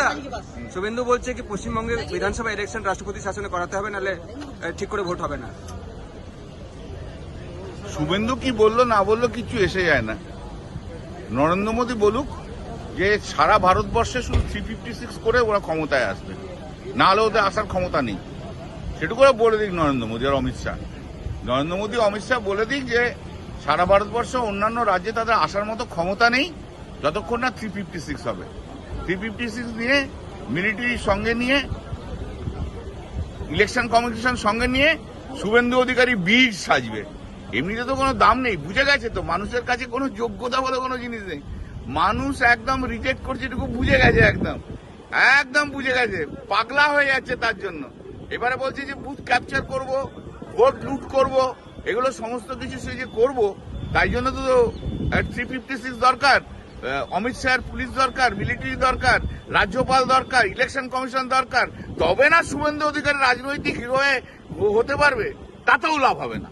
দা শুভেন্দু বলছে কি পশ্চিমবঙ্গে বিধানসভা ইলেকশন রাষ্ট্রপতি শাসনে করাতে হবে, নাহলে ঠিক করে ভোট হবে না। শুভেন্দু কি বলল, না বলল, কিছু এসে যায় না। নরেন্দ্র মোদী বলুক যে সারা ভারতবর্ষে শুধু থ্রি ফিফটি সিক্স করে ওরা ক্ষমতায় আসবে। না হলে ওদের আসার ক্ষমতা নেই। সেটুকু ওরা বলে দিক নরেন্দ্র মোদী আর অমিত শাহ। নরেন্দ্র মোদী, অমিত শাহ বলে দিক যে সারা ভারতবর্ষে অন্যান্য রাজ্যে তাদের আসার মতো ক্ষমতা নেই, যতক্ষণ না থ্রি ফিফটি সিক্স হবে। থ্রি ফিফটি সিক্স নিয়ে মিলিটারি সঙ্গে নিয়ে, ইলেকশন কমিশন সঙ্গে নিয়ে শুভেন্দু অধিকারী বীজ সাজবে। এমনিতে তো কোনো দাম নেই, বুঝে গেছে তো, মানুষের কাছে কোনো যোগ্যতা বলে কোনো জিনিস নেই। মানুষ একদম রিজেক্ট করছে এটুকু বুঝে গেছে একদম। একদম বুঝে গেছে, পাগলা হয়ে যাচ্ছে তার জন্য। এবারে বলছে যে বুথ ক্যাপচার করব ভোট লুট করব, এগুলো সমস্ত কিছু সে যে করব, তাই জন্য তো থ্রি ফিফটি সিক্স দরকার। অমিত শাহের পুলিশ দরকার মিলিটারি দরকার, রাজ্যপাল দরকার ইলেকশন কমিশন দরকার, তবে না শুভেন্দু অধিকারী রাজনৈতিক হিরো হতে পারবে, তাতেও লাভ হবে না।